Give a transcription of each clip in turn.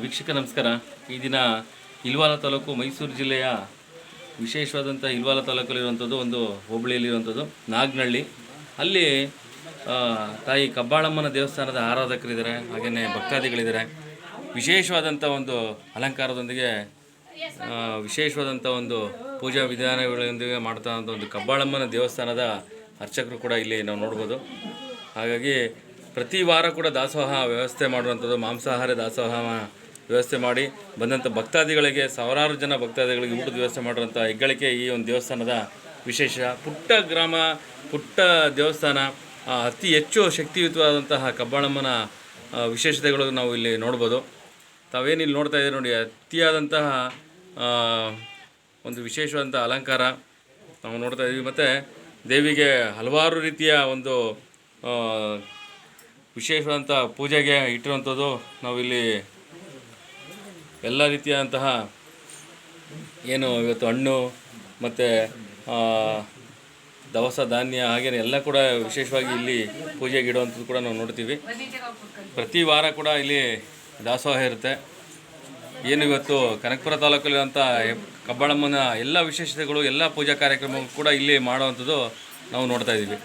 ವೀಕ್ಷಕ, ನಮಸ್ಕಾರ. ಈ ದಿನ ಇಲ್ವಾಲ ತಾಲೂಕು ಮೈಸೂರು ಜಿಲ್ಲೆಯ ವಿಶೇಷವಾದಂಥ ಇಲ್ವಾಲ ತಾಲೂಕಲ್ಲಿರುವಂಥದ್ದು ಒಂದು ಹೋಬಳಿಯಲ್ಲಿರುವಂಥದ್ದು ನಾಗ್ನಹಳ್ಳಿ ಅಲ್ಲಿ ತಾಯಿ ಕಬ್ಬಾಳಮ್ಮನ ದೇವಸ್ಥಾನದ ಆರಾಧಕರಿದ್ದಾರೆ, ಹಾಗೆಯೇ ಭಕ್ತಾದಿಗಳಿದ್ದಾರೆ. ವಿಶೇಷವಾದಂಥ ಒಂದು ಅಲಂಕಾರದೊಂದಿಗೆ ವಿಶೇಷವಾದಂಥ ಒಂದು ಪೂಜಾ ವಿಧಾನಗಳೊಂದಿಗೆ ಮಾಡ್ತಾ ಒಂದು ಕಬ್ಬಾಳಮ್ಮನ ದೇವಸ್ಥಾನದ ಅರ್ಚಕರು ಕೂಡ ಇಲ್ಲಿ ನಾವು ನೋಡ್ಬೋದು. ಹಾಗಾಗಿ ಪ್ರತಿ ವಾರ ಕೂಡ ದಾಸೋಹ ವ್ಯವಸ್ಥೆ ಮಾಡುವಂಥದ್ದು, ಮಾಂಸಾಹಾರ ದಾಸೋಹ ವ್ಯವಸ್ಥೆ ಮಾಡಿ ಬಂದಂಥ ಭಕ್ತಾದಿಗಳಿಗೆ, ಸಾವಿರಾರು ಜನ ಭಕ್ತಾದಿಗಳಿಗೆ ಊಟದ ವ್ಯವಸ್ಥೆ ಮಾಡಿರೋಂಥ ಹೆಗ್ಗಳಿಕೆ ಈ ಒಂದು ದೇವಸ್ಥಾನದ ವಿಶೇಷ. ಪುಟ್ಟ ಗ್ರಾಮ, ಪುಟ್ಟ ದೇವಸ್ಥಾನ ಅತಿ ಹೆಚ್ಚು ಶಕ್ತಿಯುತವಾದಂತಹ ಕಬ್ಬಾಳಮ್ಮನ ವಿಶೇಷತೆಗಳು ನಾವು ಇಲ್ಲಿ ನೋಡ್ಬೋದು. ತಾವೇನು ಇಲ್ಲಿ ನೋಡ್ತಾ ಇದ್ದೀರಿ ನೋಡಿ, ಅತಿಯಾದಂತಹ ಒಂದು ವಿಶೇಷವಾದಂಥ ಅಲಂಕಾರ ನಾವು ನೋಡ್ತಾ ಇದ್ದೀವಿ. ಮತ್ತು ದೇವಿಗೆ ಹಲವಾರು ರೀತಿಯ ಒಂದು ವಿಶೇಷವಾದಂಥ ಪೂಜೆಗೆ ಇಟ್ಟಿರುವಂಥದ್ದು ನಾವಿಲ್ಲಿ ಎಲ್ಲ ರೀತಿಯಾದಂತಹ ಏನು ಇವತ್ತು ಹಣ್ಣು ಮತ್ತು ದವಸ, ಧಾನ್ಯ ಹಾಗೆಯೇ ಎಲ್ಲ ಕೂಡ ವಿಶೇಷವಾಗಿ ಇಲ್ಲಿ ಪೂಜೆಗೆ ಇಡುವಂಥದ್ದು ಕೂಡ ನಾವು ನೋಡ್ತೀವಿ. ಪ್ರತಿ ವಾರ ಕೂಡ ಇಲ್ಲಿ ದಾಸೋಹ ಇರುತ್ತೆ. ಏನು ಇವತ್ತು ಕನಕಪುರ ತಾಲೂಕಲ್ಲಿರುವಂಥ ಕಬ್ಬಾಳಮ್ಮನ ಎಲ್ಲ ವಿಶೇಷತೆಗಳು, ಎಲ್ಲ ಪೂಜಾ ಕಾರ್ಯಕ್ರಮಗಳು ಕೂಡ ಇಲ್ಲಿ ಮಾಡುವಂಥದ್ದು ನಾವು ನೋಡ್ತಾ ಇದ್ದೀವಿ.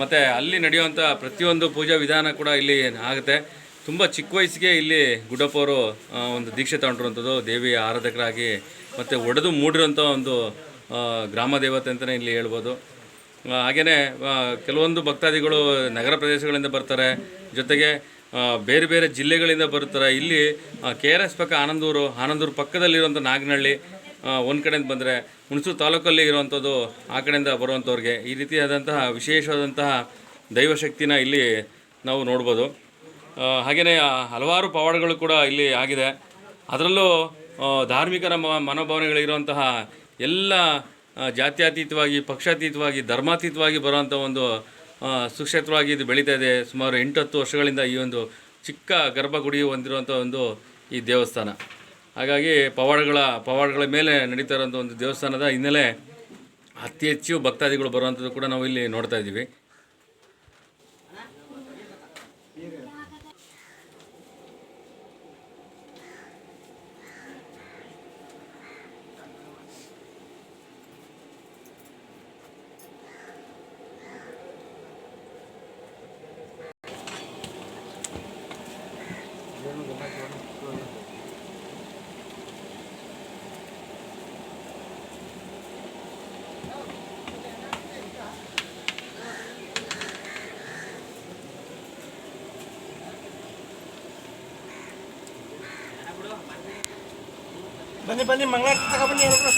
ಮತ್ತು ಅಲ್ಲಿ ನಡೆಯುವಂಥ ಪ್ರತಿಯೊಂದು ಪೂಜಾ ವಿಧಾನ ಕೂಡ ಇಲ್ಲಿ ಆಗುತ್ತೆ. ತುಂಬ ಚಿಕ್ಕ ವಯಸ್ಸಿಗೆ ಇಲ್ಲಿ ಗುಡ್ಡಪ್ಪ ಅವರು ಒಂದು ದೀಕ್ಷೆ ತಗೊಂಡಿರುವಂಥದ್ದು, ದೇವಿಯ ಆರಾಧಕರಾಗಿ ಮತ್ತು ಒಡೆದು ಮೂಡಿರುವಂಥ ಒಂದು ಗ್ರಾಮ ದೇವತೆ ಅಂತಲೇ ಇಲ್ಲಿ ಹೇಳ್ಬೋದು. ಹಾಗೆಯೇ ಕೆಲವೊಂದು ಭಕ್ತಾದಿಗಳು ನಗರ ಪ್ರದೇಶಗಳಿಂದ ಬರ್ತಾರೆ, ಜೊತೆಗೆ ಬೇರೆ ಬೇರೆ ಜಿಲ್ಲೆಗಳಿಂದ ಬರ್ತಾರೆ. ಇಲ್ಲಿ ಕೆ ಆರ್ ಎಸ್ ಪಕ್ಕ ಆನಂದೂರು ಆನಂದೂರು ಪಕ್ಕದಲ್ಲಿರುವಂಥ ನಾಗನಹಳ್ಳಿ ಒಂದು ಕಡೆಯಿಂದ ಬಂದರೆ ಹುಣಸೂರು ತಾಲೂಕಲ್ಲಿ ಇರುವಂಥದ್ದು ಆ ಕಡೆಯಿಂದ ಬರುವಂಥವ್ರಿಗೆ. ಈ ರೀತಿಯಾದಂತಹ ವಿಶೇಷವಾದಂತಹ ದೈವಶಕ್ತಿನ ಇಲ್ಲಿ ನಾವು ನೋಡ್ಬೋದು. ಹಾಗೆಯೇ ಹಲವಾರು ಪವಾಡಗಳು ಕೂಡ ಇಲ್ಲಿ ಆಗಿದೆ. ಅದರಲ್ಲೂ ಧಾರ್ಮಿಕರ ಮನೋಭಾವನೆಗಳಿರುವಂತಹ ಎಲ್ಲ ಜಾತ್ಯತೀತವಾಗಿ, ಪಕ್ಷಾತೀತವಾಗಿ, ಧರ್ಮಾತೀತವಾಗಿ ಬರುವಂಥ ಒಂದು ಸುಕ್ಷೇತ್ರವಾಗಿ ಇದು ಬೆಳೀತಾ ಇದೆ. ಸುಮಾರು ಎಂಟು ಹತ್ತು ವರ್ಷಗಳಿಂದ ಈ ಒಂದು ಚಿಕ್ಕ ಗರ್ಭಗುಡಿ ಹೊಂದಿರುವಂಥ ಒಂದು ಈ ದೇವಸ್ಥಾನ. ಹಾಗಾಗಿ ಪವಾಡಗಳ ಪವಾಡಗಳ ಮೇಲೆ ನಡೀತಾ ಇರೋಂಥ ಒಂದು ದೇವಸ್ಥಾನದ ಹಿನ್ನೆಲೆ ಅತಿ ಹೆಚ್ಚು ಭಕ್ತಾದಿಗಳು ಬರುವಂಥದ್ದು ಕೂಡ ನಾವು ಇಲ್ಲಿ ನೋಡ್ತಾ ಇದ್ದೀವಿ. ಬನ್ನಿ ಬನ್ನಿ ಮಂಗಳಾರತಿ ತಗೊಬನ್ನಿ ಎಲ್ಲರೂ